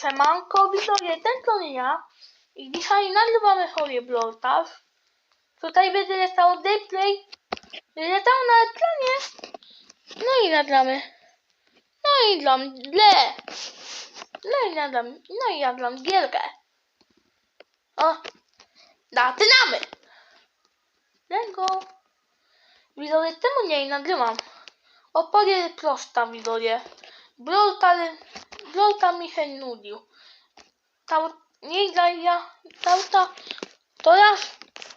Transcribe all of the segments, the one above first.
Siemanko, widzowie, ten to ja. I dzisiaj nagrywamy sobie Blortas. Tutaj będzie leciało gameplay. Leciało na ekranie. No i nagramy. No i gram gle. No i nagram, no i nagram gierkę. O, zaczynamy. Let's go. Widzowie, czemu nie nagrywam? Jest prosta, widzowie. Brolta, mi się nudził. Tam nie gra ja, tamta, to raz,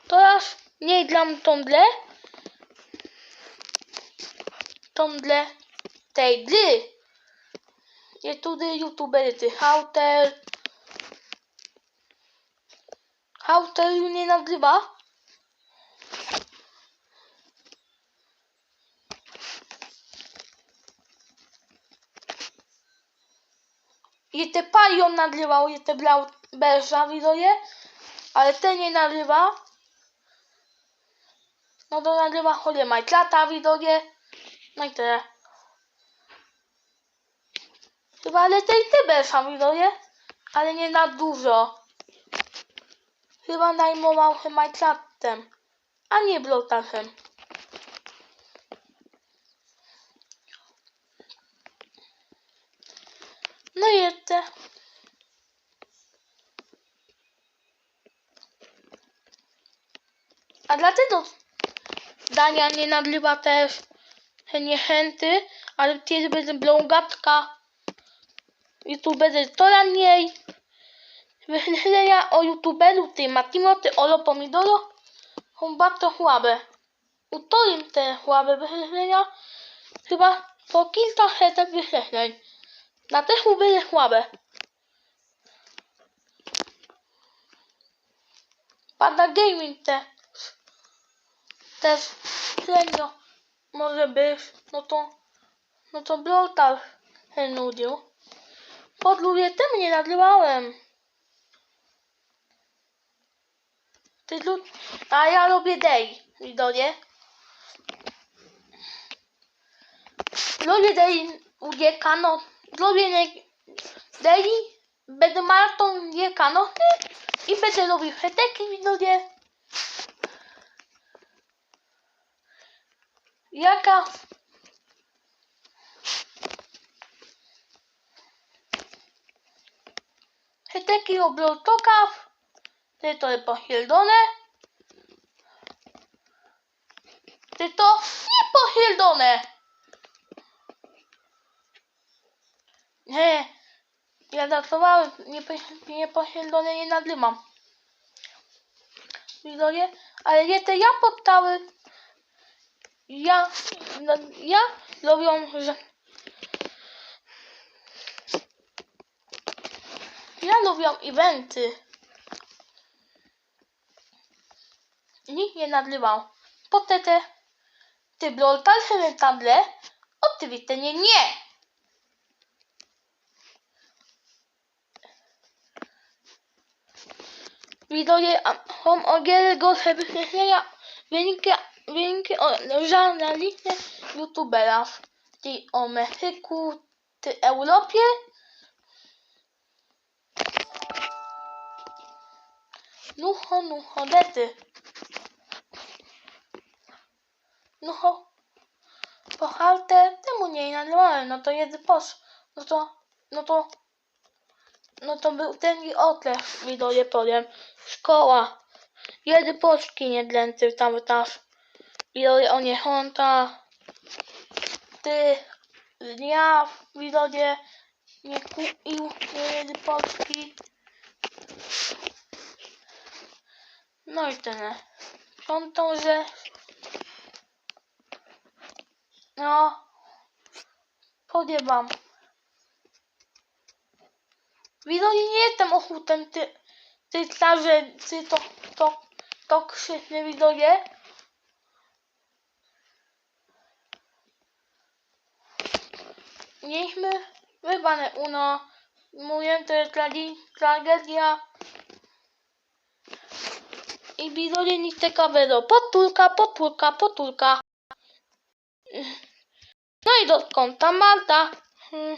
to raz nie gram tą grę, tą grę tej gry. Jest tutaj youtubery, Hauter, Hauter nie nagrywa. I te palion nagrywał, i te brał Berża widzowie, ale ten nie nagrywa. No to nagrywa chodzie Minecrafta widzowie. No i tyle. Chyba ale tej ty Berża widzowie, ale nie na dużo. Chyba najmował się Minecraftem, a nie Blotasem. No i jeszcze. A dlatego Dania nie nagrywa też niechęty, ale kiedy będzie blągatka i tu będzie coraz mniej wychylenia o youtuberu ty Matimoty Olo Pomidoro bardzo słabe. Utorim te słabe wychylenia chyba po kilka setek wychyleń. Na te były słabe. Pada gaming te też średnio może być, no to no to Blotar się nudził. Pod lubię tym nie nagrywałem. Ty lu- A ja lubię Day, widowie. Lubię Day no. Nie... Day, będę maraton ucieka, no. I będę robił heteki, widowie. Jaka... Heteki robią tokaw. Ty to jest Ty. Nie. Ja żartowałem. Nie, po- nie nagrywam. Widzowie? Ale nie te ja podstawy. Ja, no, ja robią, że ja lubię eventy. Nikt nie nagrywał. Potem te, ty bloltalne table, oczywiście nie, nie. Ogiele gorsze wyświetlenia wyniki, wyniki o żurnalisty youtuberów. Ty o Europie. Nucho, nucho, dety. Nucho, po haltę temu nie nagrywałem, no to jedy posz, no to, no to, no to był ten i otlech, widzowie powiem, szkoła. Jedy polski nie dręcy tam też. Widzowie o nie honta. Ty, ja, widzowie, nie kupił jedy polski. No i tyle. Piątą rzecz. No. Powiem wam. Widzowie, nie jestem ochutem, ty, ty starze, ty to, to, to krzyknie widzowie. Mieliśmy wybane uno. Mówię, to jest tragedia. I widzowie nic ciekawego. Potulka, potulka, potulka. No i dokąd ta Marta? Hmm.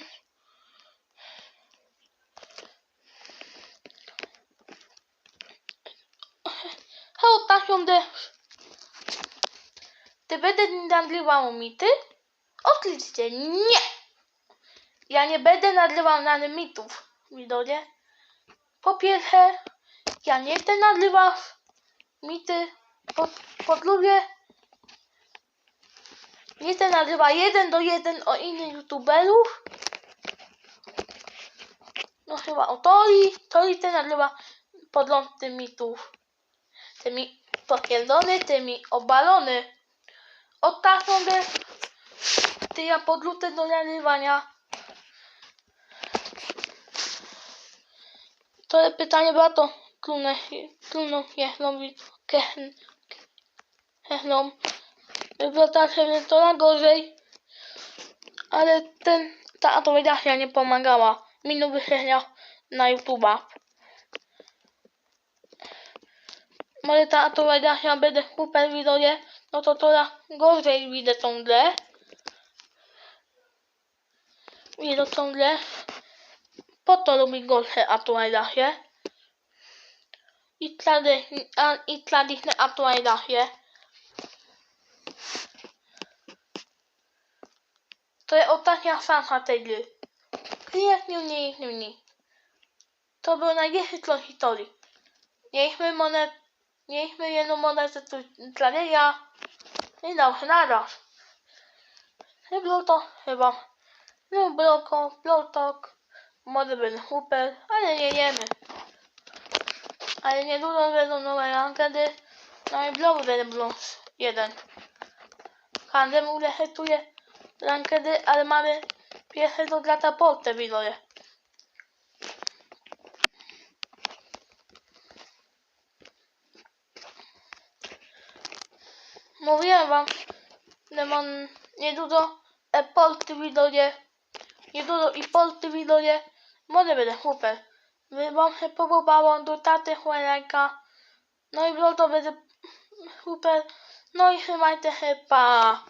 Też. Ty będę nadrywał mity? Oczywiście, nie! Ja nie będę nadrywał na mitów, widzowie. Po pierwsze, ja nie chcę nadrywać mity. Po, po drugie, nie chcę nagrywać jeden do jeden o innych youtuberów. No chyba o Tori. Tori ten nagrywa podglądy mitów. Tymi popierdolony, tymi obalony. Od tak mogę ty ja podlutę do nagrywania. To pytanie było to klunę, klunę, jechną, jechną. Że to na gorzej. Ale ten, ta automatyzacja nie pomagała. Minął wyświetlenia na YouTube'a. Może ta automatyzacja będzie super widzowie, no to to gorzej widzę tą grę. Widzę tą grę. Po to lubi gorsze aktualizacje. I tradycyjne aktualizacje. To jest ostatnia szansa tej gry. Klient nie, nie, nie. To był największy tron historii. Mieliśmy monet, mieliśmy jedną monetę tradycja i dał się naraz. I było to chyba. No bloko, blotok, może będzie super, ale nie jemy. Ale niedługo będą nowe rankedy. No i blok będzie brąz jeden. Handel urehetuje rankedy, ale mamy pierwszego grata portę widzowie. Mówiłem wam, mam niedługo e porty widzowie. Niedługo i porty widzowie. Może będzie super. Wam się podobało do taty chłopaka. No i było to będzie super. No i trzymajcie się, pa.